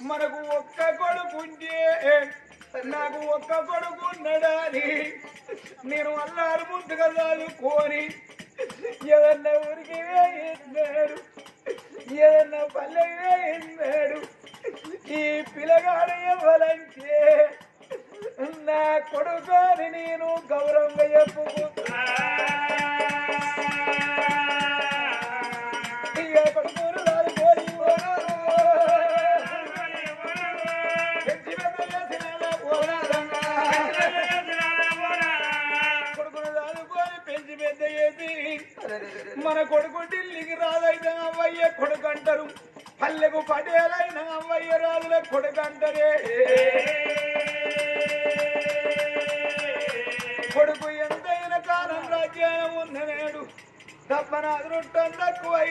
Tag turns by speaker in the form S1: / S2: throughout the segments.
S1: మనకు ఒక్క కొడుకుంటే నాకు ఒక్క కొడుకు ఉన్నాడని నేను అల్లారు ముందుగా చదువుకొని ఏదన్నా ఊరికి వేయిన్నాడు ఏదన్నా పల్లెకి వేయిన్నాడు ఈ పిల్లగాడు ఇవ్వాలంటే నా కొడుకుని నేను గౌరవంగా చెప్పుకుంటా మన కొడుకు ఢిల్లీకి రాదైనా అవ్వయ్య కొడుకు అంటారు. పల్లెకు పడేలైన అవ్వయ్య రాజుల కొడుకు అంటారే. కొడుకు ఎంతైన కాలం రాజ్యాయం ఉన్ననేడు తప్పన అదృష్టం తక్కువై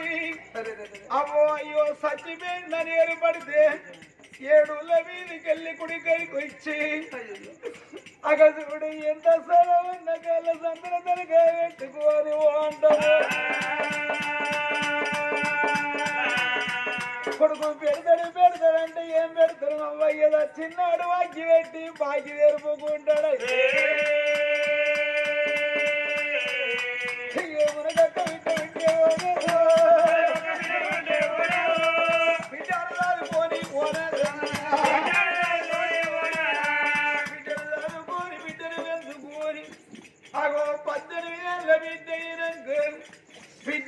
S1: అవ్వో అయ్యో సచ్చిపోయిందని ఏర్పడితే ఏడుల వీధికెళ్ళి కుడికైకి ఇచ్చి అగసుడు ఎంత సరవన్న ఉన్న కళ్ళ సందర పెట్టుకోని అంటారు కొడుకు పెడతాడు పెడతాడంటే ఏం పెడతాడు? అవ్వయ్యదా చిన్నాడు వాకి పెట్టి బాకి తెరుపుకుంటాడు మునగట్ట వింటే వింటే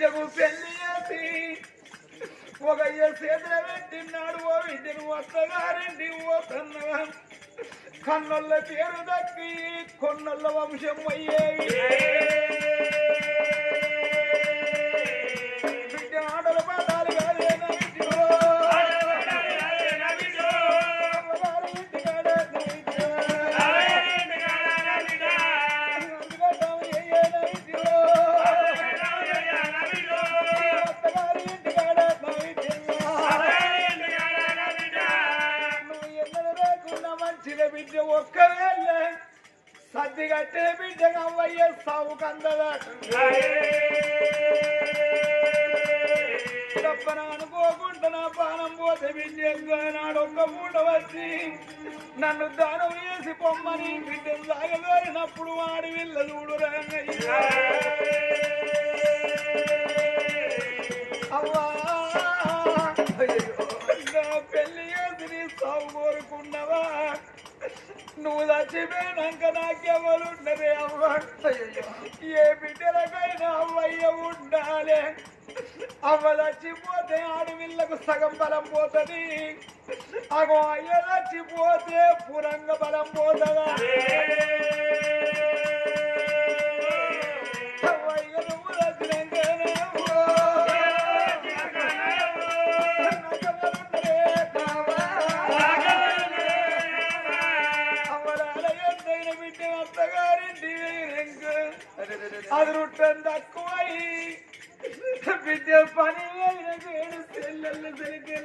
S1: విద్యకు పెళ్ళి చేసి ఒక చేతుల పెట్టినాడు ఓ విద్యను వస్తగారండి ఓ కన్నగా కన్నొల్ల పేరు దక్కి కొన్నొల్ల వంశం అయ్యేవి. అనుకోకుండా నా పానం పోతే బిడ్డ నాడు ఒక్క పూట వచ్చి నన్ను దానం వేసి పొమ్మని బిడ్డ సాగదోరినప్పుడు వాడి విల్ల చూడు రంగయ్య అవ్వా. నా పెళ్ళి చేసి నీ సాగు కోరుకున్నవా? నువ్వు చచ్చిపోయినాక నాకెవరున్నదే అవ్వ? ఏ బిడ్డలకైనా అవ్వయ్య ఉండాలి. అవ్వ చచ్చిపోతే ఆడవిళ్ళకు సగం బలం పోతుంది. అగో అయ్య చచ్చిపోతే పురంగ బలం పోతుందా? అదృష్టం తక్కువై బిడ్డ పని అయిన గేడు చెల్లెళ్ళు సరికెళ్ళి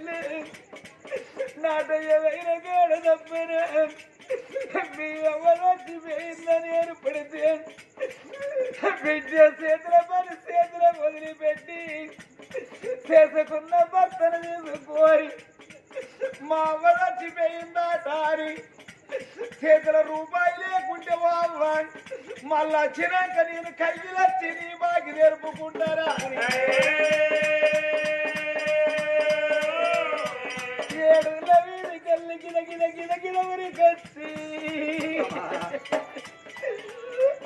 S1: వచ్చినాక నేను కయ్యిలచ్చి నీ బాకి నేర్పుకుంటారా ఏడుల వీడికెళ్ళి గిద గిద గిద గిద ఉరికొచ్చి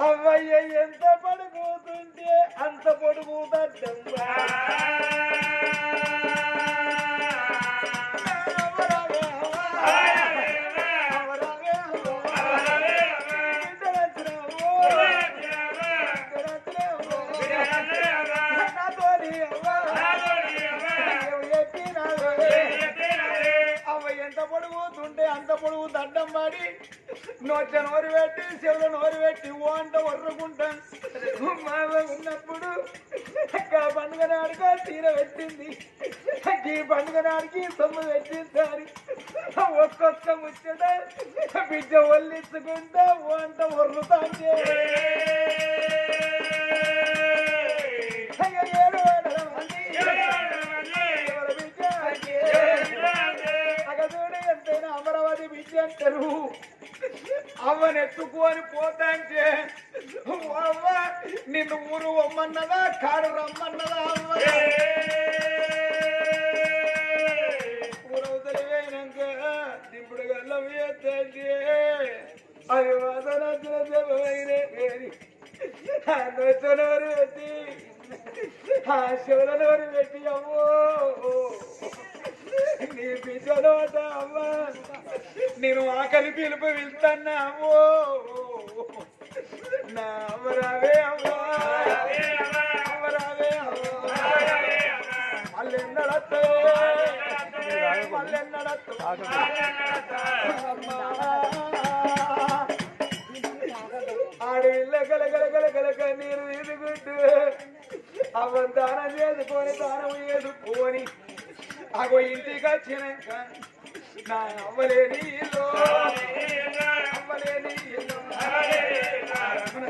S1: అవ్వయ్య ఎంత పడుకుతుంటే అంత పడుకుతమ్మా పండుగ నాడుకు తీర పెట్టింది. ఈ పండుగ నాడికి సొమ్ము పెట్టిస్తారు ఒక్కొక్క ముచ్చట బిడ్డ ఒళ్ళించుకుంటా ఓ అంట వర్రుతాంటే అమరావతి బిడ్డ అంటారు. అవ్వని ఎత్తుకొని పోతాంటే అవ్వ నిన్ను ఊరు వమ్మన్నదా కాడు రమ్మన్నదా అవ్వ? ఊరవతలి పోయినాక దిప్పుడు గల్లం ఎత్తండి అది వాసనచ్చిన చెప్పమైనే పేరు నోరు పెట్టి ఆ శివుల నోరు పెట్టి అమ్మో నీ బిడ్డలోట నేను ఆకలి పిలుపు వెళ్తాన్నా అమ్మో. నా అమ్మరావే అమ్మా అమ్మరావే అమ్మా. మళ్ళెన్నడత్తే మళ్ళెన్నడత్తే ఆడు ఇళ్ళ గల గల గల గల కన్నీరు ఎదుగుంటూ అవ్వ దానం చేసుకొని దానం చేసుకొని అగో ఇంటికి వచ్చినాక నా అవ్వలేని ఇల్లు అవ్వలేని ఇల్లు రమణ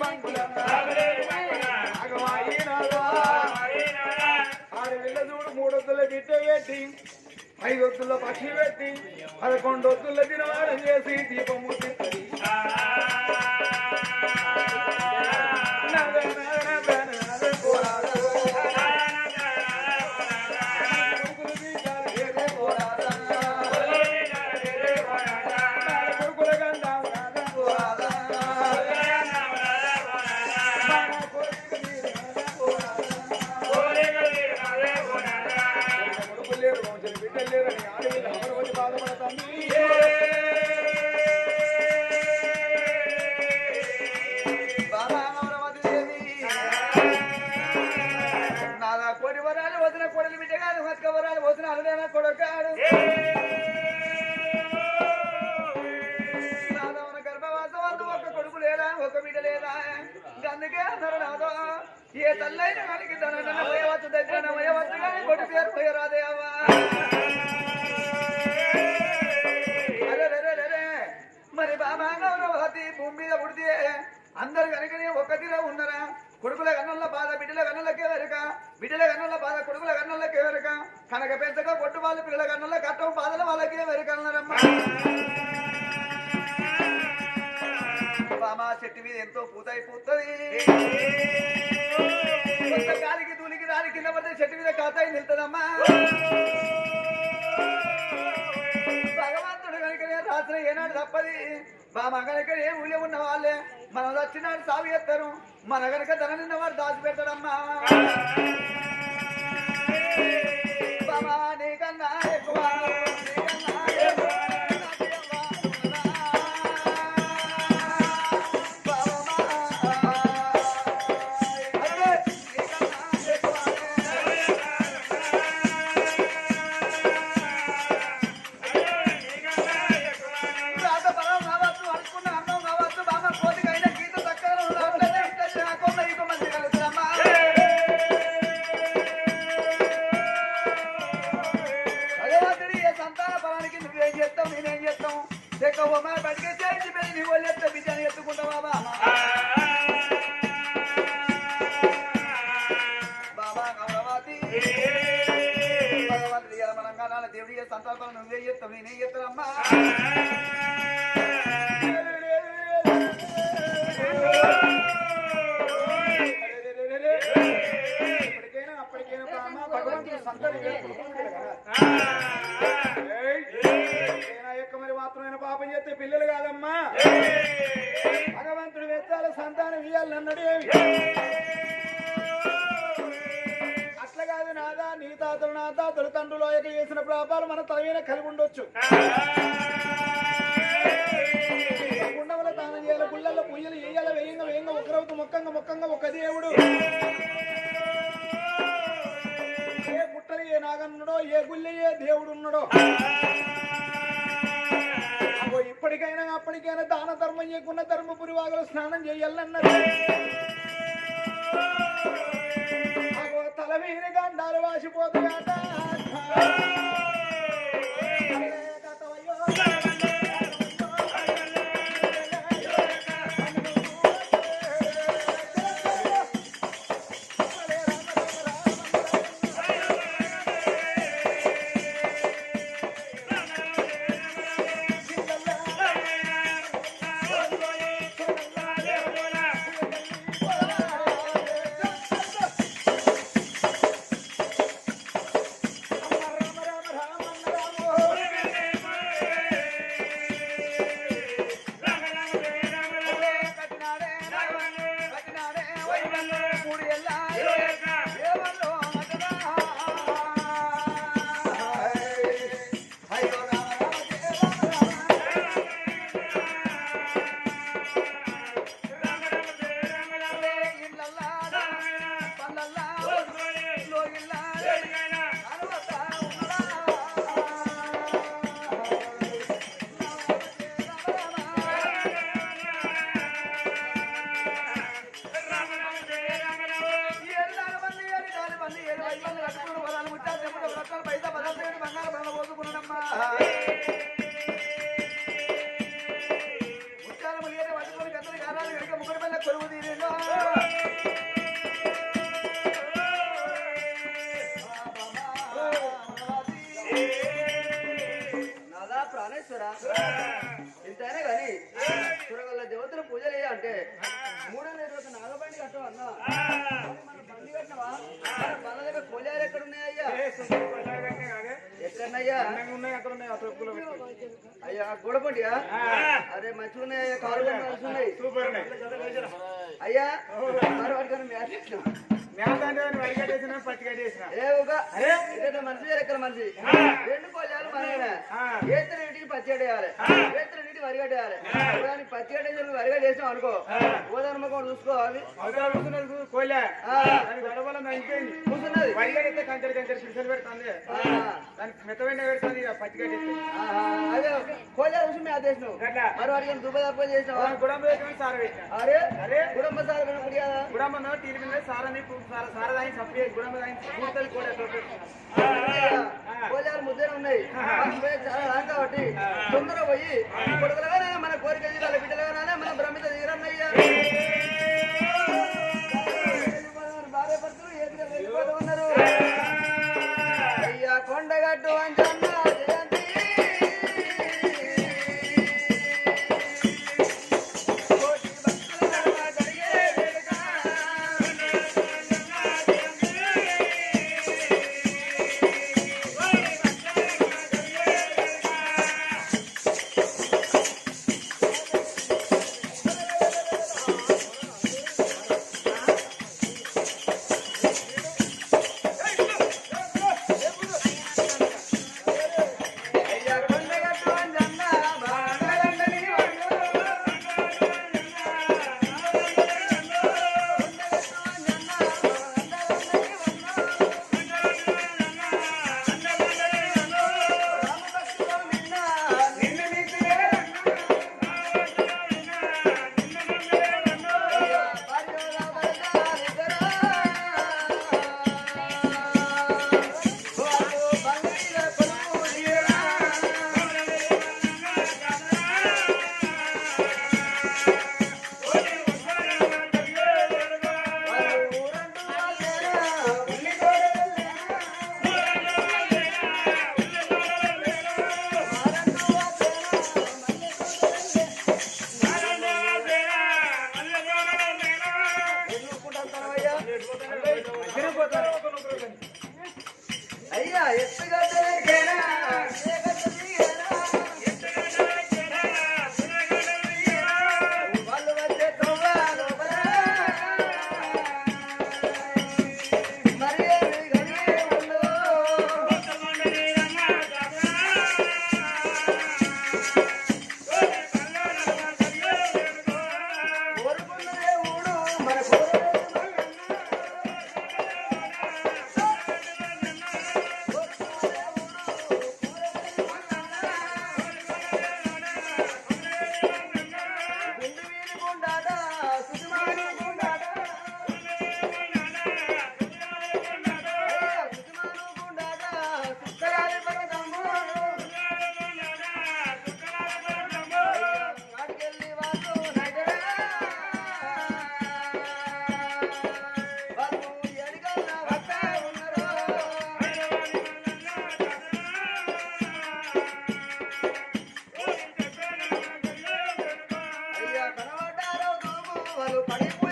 S1: బంకుల. అగమాయినాదా ఆరు వెళ్ళ చూడు మూడొద్దుల బిడ్డ పెట్టి ఐదొద్దుల పక్షి పెట్టి పదకొండు వద్దుల దినవారం చేసి దీపం ముట్టింది అందుకే అన్నారు నాదో ఏ తల్లైన మనకి తన పోయవచ్చు దగ్గర పోయవచ్చు కానీ కొడుకు పేరు పోయరాదే అవ్వా. మరి బాబా గౌరవతి భూమి మీద పుడితే అందరు కనుకనే ఒక్కటిలో ఉన్నారా? కొడుకుల కన్నుల బాధ బిడ్డల కన్నులకే వెరక బిడ్డల కన్నుల బాధ కొడుకుల కన్నులకే వెరక కనక పెంచక కొట్టు వాళ్ళు పిల్లల కన్నుల కట్టం బాధల వాళ్ళకే వెరక అన్నారమ్మా. బామా చెట్టు మీద ఎంతో పూతాయి పూతుంది కొంత గాలికి తూలికి రాలి కింద పడితే చెట్టు మీద కాతాయి నిలుతుందమ్మా. భగవంతుడు కనుకనే రాత్రి ఏనాడు తప్పది. బామ కనుక ఏ ఊళ్ళో ఉన్న వాళ్ళే మనం వచ్చినాడు సాగు చేస్తారు. మన కనుక ధన నిన్న వాడు దాచి మనంగా దేవుడి బలం నువ్వేం చేస్తావు? నేనేం చేస్తానమ్మా? ఇప్పటికైనా అప్పటికైనా భగవంతుడు సంతతి యొక్క మరి మాత్రమైన పాపం చేస్తే పిల్లలు కాదమ్మా. భగవంతుడు వెచ్చాల సంతానం ఇయ్యాలన్నాడు ఏమి? నీ తాతలు నా తాతలు తండ్రులు యొక్క చేసిన పాపాలు మన తలవైన కలిగి ఉండొచ్చు. గుండవల తానం చేయాలి గుళ్ళల్లో పుయ్యలు వేయాలి వేయంగా వేయంగా ఒకరవుతు మొక్కంగా మొక్కంగా ఒక దేవుడు. ఏ పుట్టలు ఏ నాగన్నుడో ఏ గుళ్ళి ఏ దేవుడు ఉన్నాడో. ఇప్పటికైనా అప్పటికైనా దాన ధర్మం చేయకుండా ధర్మపురి వాగలు స్నానం చేయాలన్నది. వీరి గండాలు వాసిపోతాయట కొలువు
S2: తీరినా గోడపండియా? అరే మంచిగా ఉన్నాయ్యా కాలు ఉన్నాయి
S1: సూపర్ ఉన్నాయి.
S2: అయ్యా మ్యాచ్ మనిషి ఎక్కడ మనిషి. రెండు కొల్లాలు మనగానే. ఏతర ఇంటికి పచ్చి వేయాలి ఏతర ఇంటికి వరిగట్టేయాలి దానికి పచ్చి కట్టేసి వరిగట్ట చేసాం అనుకో ఓదర్మ కూడా చూసుకోవాలి.
S1: కోలే గడవల ఇంకేంది
S2: కూర్చున్నది
S1: వరిగడితే కంచెర కంచెర పిడిసలు పెడుతుంది. దానికి మెత్తవెండ పెడుతుంది ఇక పచ్చి కట్టేస్తే
S2: ఆహా. అదే చూసి చేసినావు
S1: గట్లా.
S2: మరి వాడికి దుబ్బ తప్ప చేసినావా?
S1: వేసుకొని సార పెట్టిన.
S2: అరే
S1: అరే.
S2: కుటుంబ సార్ కనుక
S1: టీవీ సారని సార సార దాని సప్పి గుడమ్మ దాని కూడతలు కూడా
S2: కోలాలు ముద్దలు ఉన్నాయి చాలా రాం కాబట్టి తొందర పోయి కొడుకులుగానే మన కోరిక తీరాలి బిడ్డలుగానే మన బ్రహ్మిత తీరన్నయ్యా భార్య భర్తలు ఏదిగా Thank you. దూము, వాళ్ళు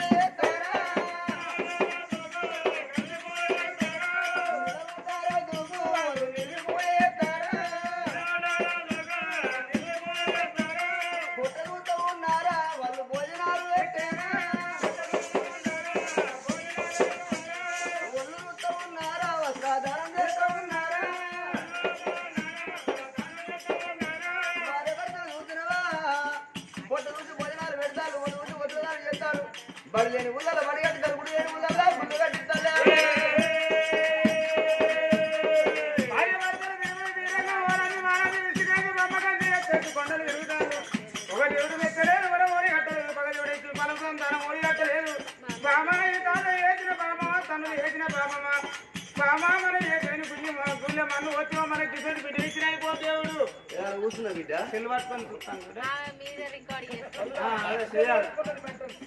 S1: తన్నులు ఏసిన బామమ్మ. బామా మన ఏకైన గుళ్ళె గుళ్ళె మన్ను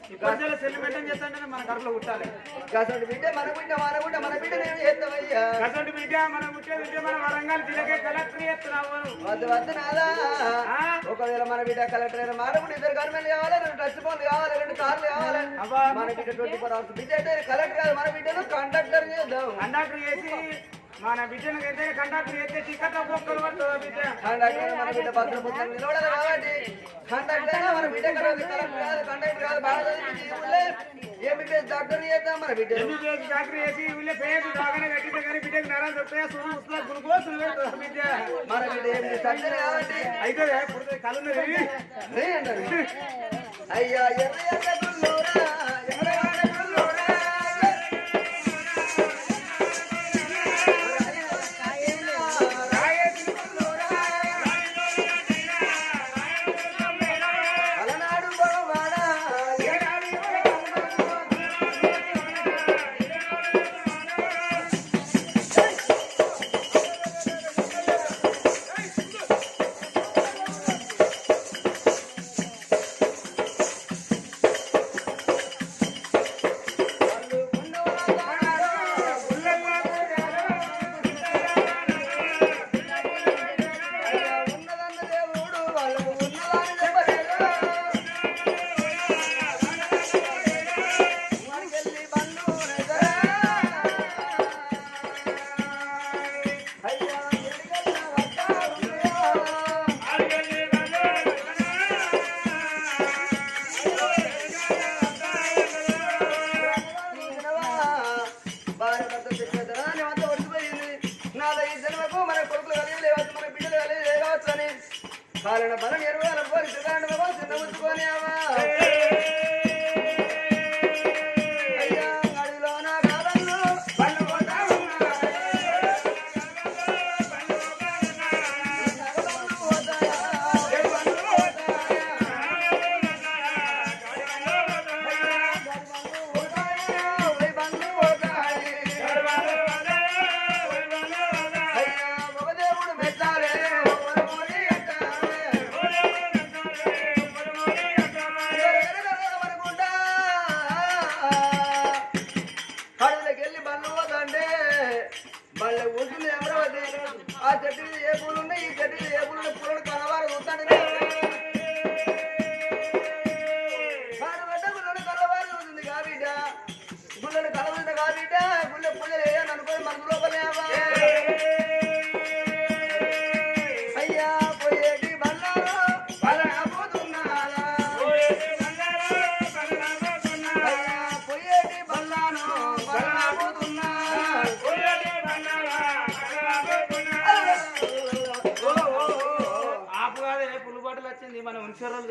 S1: ఈ ప్రజలు సెల్ మెయింటైన్ చేస్తుంటేనే మన కడుపులో పుట్టాలి.
S2: కాసండి బిడ్డ మన బిడ్డ మన బిడ్డ మన బిడ్డ నేను చేస్తామయ్యా
S1: కసంటి బిడ్డ మనం బిడ్డ మన వరంగల్ జిల్లాకే కలెక్టర్ చేస్తున్నావు
S2: వద్దు వద్దు నాదా? ఒకవేళ మన బిడ్డ కలెక్టర్ అయినా మానవుడు ఇద్దరు గవర్నమెంట్ కావాలి రెండు టచ్ ఫోన్లు కావాలి రెండు కార్లు కావాలి.
S1: అబ్బా.
S2: మన బిడ్డ ట్వంటీ ఫోర్ అవర్స్ బిడ్డ అయితే కలెక్టర్ కాదు మన బిడ్డను కండక్టర్ చేద్దాం.
S1: కండక్టర్ చేసి
S3: మన బిడ్డను అయితే కండక్టర్ అయితే టికెట్ ఒక్కరు పడుతుందా బిడ్డ.
S2: కండక్టర్ మన బిడ్డ భద్ర పుత్రం నిలబడాలి కాబట్టి కండక్టర్ మన బిడ్డ కాదు కలెక్టర్ కాదు కండక్టర్ కాదు బాగా చదివించి ఈ ఊళ్ళో. ఎంబీబీఎస్ డాక్టర్ చేద్దాం మన బిడ్డ.
S3: ఎంబీబీఎస్ డాక్టర్ చేసి వీళ్ళే పేరు బాగానే కట్టితే కానీ బిడ్డకు నరాలు దొరుకుతాయా? సురు ఉస్లా గురుకోసం పెడుతుందా బిడ్డ.
S2: మన బిడ్డ ఎంబీబీఎస్ సర్జరీ కాబట్టి.
S3: అయితే పుడితే కలున్నది
S2: రే అన్నారు. అయ్యా ఎర్ర ఎర్ర గుల్లోరా,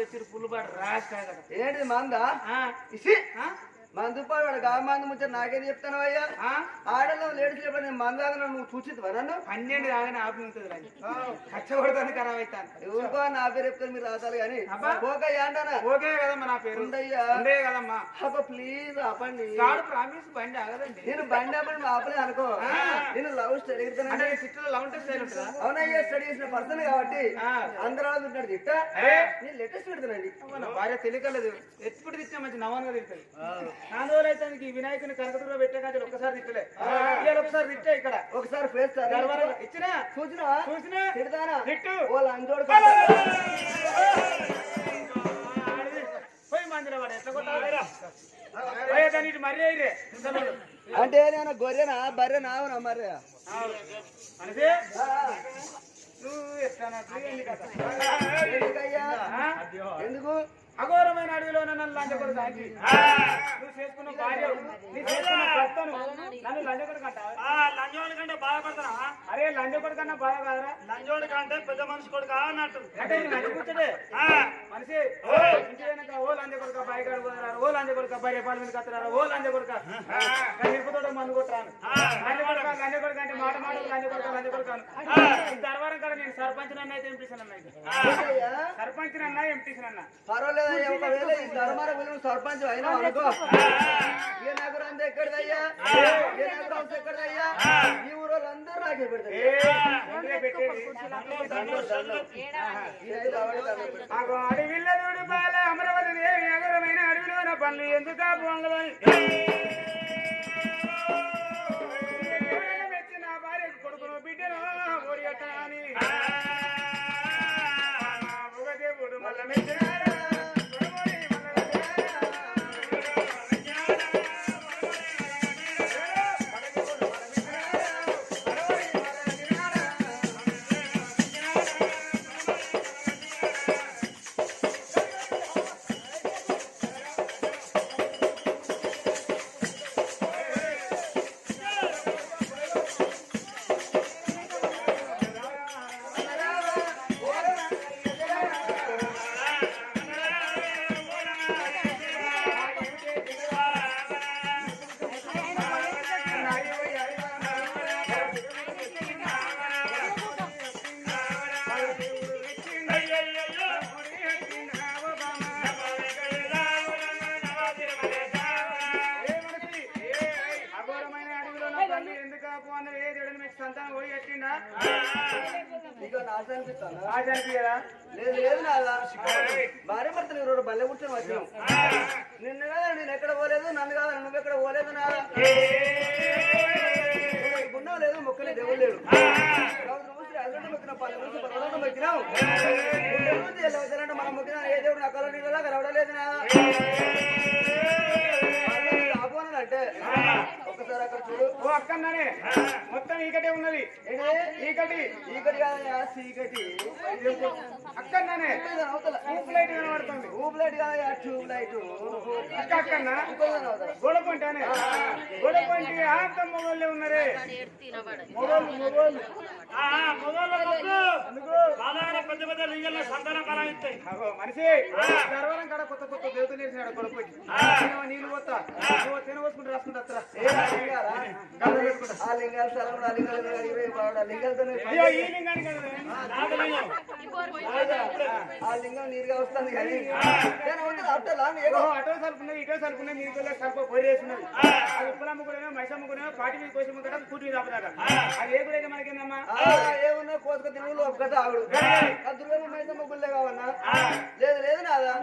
S3: ఉన్సర్లు తెచ్చి పుల్లు బాట రాసి కాదు.
S2: ఏంటి మందా? ఇసి. మందుపాడు వాడు గా మందు ముచ్చట నాకేం చెప్తాను అయ్యా? ఆడలో లేడీస్ చెప్పి నేను మందాగన నువ్వు చూచిద్వా నన్ను?
S3: పన్నెండు రాగానే ఆపి ఉంటుంది రాని కచ్చబడుతుంది ఖరాబ్ అవుతాను
S2: ఊరుకో నా పేరు చెప్తాను మీరు రాసాలి కానీ. పోకయ్యా అంటానా?
S3: ఓకే కదమ్మా నా పేరు.
S2: ఉండయ్యా.
S3: ఉండే కదమ్మా.
S2: అబ్బా ప్లీజ్ ఆపండి.
S3: గాడు ప్రామిస్ బండి ఆగదండి.
S2: నేను బండి ఆపండి ఆపలేదు అనుకో. నేను లవ్ స్టడీ
S3: అంటే సిటీలో లవ్ ఉంటే స్టైల్ ఉంటుందా?
S2: అవునయ్యా స్టడీ చేసిన పర్సన్ కాబట్టి. అందరూ ఉంటాడు తిట్ట? నేను లేటెస్ట్ పెడుతున్నాండి
S3: భార్య తెలియకలేదు. ఎప్పుడు తెచ్చినా మంచి నవన్గా తింటది నాలుగు రోజులు అయితే ఈ వినాయకుని కనకదుర్లో పెట్టే కానీ ఒక్కసారి తిట్టలే. ఇవాళ ఒకసారి తిట్టా ఇక్కడ.
S2: ఒకసారి ఫేస్
S3: ఇచ్చినా?
S2: చూసినా?
S3: చూసినా?
S2: తిడతానా?
S3: తిట్టు.
S2: ఓ లంచోడు
S3: పోయి మందిర వాడు ఎట్లా కొట్టాలి? మర్రి
S2: అంటే నేను గొర్రెనా బర్రెనా అవునా మరి
S3: అంటే
S2: ఎందుకు?
S3: అఘోరమైన అడవిలో నన్ను లంచకొడు కాకి నువ్వు చేసుకున్న భార్య నన్ను లంచకొడు కంటావా
S4: లంజోడి కంటే
S3: అరే లంచకొడు కన్నా కాదరా.
S4: లంజోడి కంటే పెద్ద మనిషి కొడుకు అన్నట్టు.
S3: అంటే ఇది లంచ కూర్చోడే
S4: ఆ,
S3: మనిషి ఇంటి వెనక ఓ లంచ కొడుక బాయికాడు పోతున్నారు ఓ లంచ కొడుక భార్య పాల మీద ఓ లంచ కొడుక నిరుపుతోట మందు కొట్టాను. లంచ కొడుక లంచ కొడుక అంటే మాట మాట లంచ కొడుక లంచ కొడుక ఈ దర్బారం కాడ నేను సర్పంచ్ నన్ను అయితే ఎంపీసీ అన్న
S2: ఎందుకయ్యా?
S3: సర్పంచ్ నన్న ఎంపీసీ అన్న
S2: పర్వాలేదయ్యా ఒకవేళ ఈ ధర్మార విలువ సర్పంచ్ అయినా అనుకో. ఏ నగరం అంతా ఎక్కడిదయ్యా? ఏ. నగరం అంతా ఎక్కడిదయ్యా ఈ ఊరు అందరూ నాకే పెడతారు
S3: ఇందులో పెట్టేది
S2: ఇది రావాలి దండం పెడతారు.
S3: ఆగో అడవిల్ల చూడు బాల అమరావతి దేవి అగరమైన అడవిలోన పనులు ఎందుకు పనులు దేవుడు మళ్ళా
S2: నీకు నాశనం అనిపిస్తాను
S3: ఆశ అనిపించదా
S2: లేదు లేదు నాదా భార్య భర్తలు ఇరవై బల్లె కూర్చొని వచ్చినాం. నిన్ను కదా నేను ఎక్కడ పోలేదు నన్ను కాదా నువ్వు ఎక్కడ పోలేదు నాదా గుండం లేదు మొక్కలే దేవుడు లేడు మనం మొక్కినా ఏ దేవుడు నా కళ నీళ్ళ కలవడలేదు నాదా అంటే. ఒక్కసారి అక్కడ చూడు.
S3: ఓ అక్కన్నానే మొత్తం ఈకటే ఉన్నది. ఈకటి
S2: చీకటి కాదయా చీకటి
S3: అక్కన్నానే ఊపు లైట్ కనబడుతుంది.
S2: ట్యూబ్ లైట్ కాదయా ట్యూబ్ లైట్.
S3: అక్క అక్కన్నా గొడపంటానే గొడపంటి ఆంత మొగోళ్ళే ఉన్నారే? మొగోళ్ళు మొగోళ్ళు.
S4: పెద్ద పెద్ద లింగంలో సంతానం
S3: మనిషి గర్వరం కాడ కొత్త కొత్త దేవతలు నేర్చినాడు గొడపంటి నీళ్ళు పోతా? తినవసుకుంటే రాసుకుంటా
S2: ఆ లింగాలు స్థలం ఆ లింగాలు ఆ లింగాలతోనే ఆ లింగం నీరుగా వస్తుంది కానీ నేను ఉంటుంది ఆఫ్టర్ లాంగ్ ఏదో
S3: అటో సరుకున్నది ఇటో సరుకున్నది మీకు సరుకు కూడా మైసమ్మ కూడా పాటి మీద కోసి ముందట కూటి రాపదాక అది ఏ కూడా మనకేందమ్మా
S2: ఆ, ఏమున్నా తిరుగులు ఒక్క తాగుడు ఆ దుర్గమ్మ మైసమ్మ గుళ్ళే కావన్నా లేదు లేదు నాదా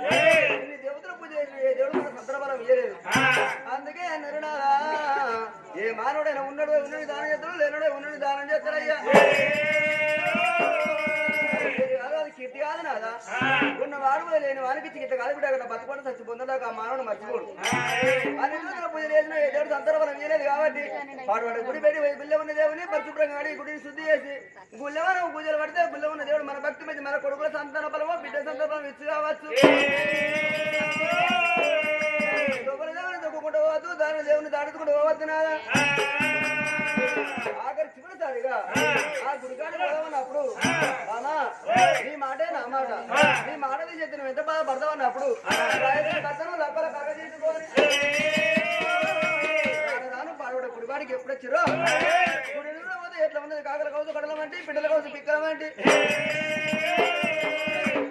S2: దేవతల పూజ దేవుడు మన ఇయ్యలేదు అందుకే నరునాదా ఏ మానవుడైనా ఉన్నాడు ఉన్నది దానం చేస్తాడు? లేనుడే ఉన్నది దానం చేస్తాడయ్యా కీర్తి కాదు నాదా? ఉన్న వాడు కూడా లేని వానికి చికిత్స కాదు. బిడ్డ చచ్చి ఆ మానవుడు మర్చిపోడు. పూజ చేసిన ఏ దేవుడు సందర్భం ఇయ్యలేదు కాబట్టి వాడు వాడు గుడి పెట్టి గుళ్ళె ఉన్న దేవుని పరిశుభ్రంగా అడిగి గుడిని శుద్ధి చేసి పూజలు పడితే గుళ్ళె ఉన్న దేవుడు మన భక్తి మీద మన కొడుకుల సంతాన బలమో బిడ్డ సంతాన బలం ఇచ్చు కావచ్చు. దొంగల దేవుని దొక్కుకుంటూ పోవద్దు దాని దేవుని దాటుకుంటూ పోవద్దు నాదా ఆఖరి చివరిసారిగా ఆ గుడికాడ పోదామన్నప్పుడు నానా నీ మాటే నా మాట. నీ మాట తీసి నువ్వు ఎంత బాధపడతావన్నప్పుడు కథను లక్కల కథ తీసుకొని రాను గుడివాడికి ఎప్పుడు వచ్చిరో? గుడిలో పోతే ఎట్లా ఉన్నది? కాకల కౌసు కడలమంటే పిట్టల కౌసు పిక్కలమంటే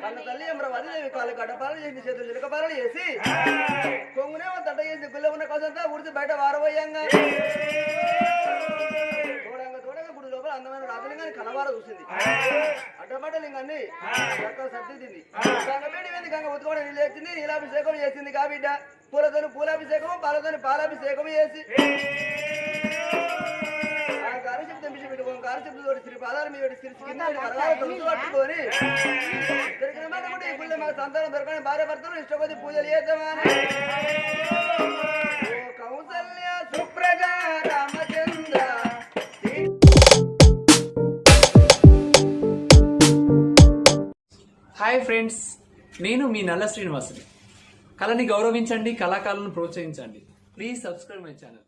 S2: అన్న తల్లి ఎమర వదిలేవి కాళ్ళు గడ్డపాలు చేసి చేతులు చిలకపాలు చేసి. కొంగునే తట్ట చేసి గుళ్ళ ఉన్న కౌసంతా ఉడిచి బయట వారబోయంగా. లోపల అందమైన రాజలింగాన్ని కనవార చూసింది. అడ్డబడ్డ లింగాన్ని సర్దింది గంగపేట మీద గంగ ఉతుకోవడం నీళ్ళు వచ్చింది నీలాభిషేకం చేసింది కా బిడ్డ పూలతోని పూలాభిషేకం పాలతోని పాలాభిషేకం చేసి. గారు శబ్దం పిచ్చి పెట్టుకోని గారు శబ్దంతో శ్రీ పాదాల మీద పెట్టి శ్రీ కింద వరగాల తొలుసు పట్టుకొని దొరికిన మాట కూడా ఈ గుళ్ళ మాకు సంతానం దొరకని భార్య భర్తలు పూజలు చేద్దామని. కౌసల్య సుప్రజ రామచంద్ర.
S5: హాయ్ ఫ్రెండ్స్ నేను మీ నల్ల శ్రీనివాసుని. కళని గౌరవించండి కళాకారులను ప్రోత్సహించండి. Please subscribe my channel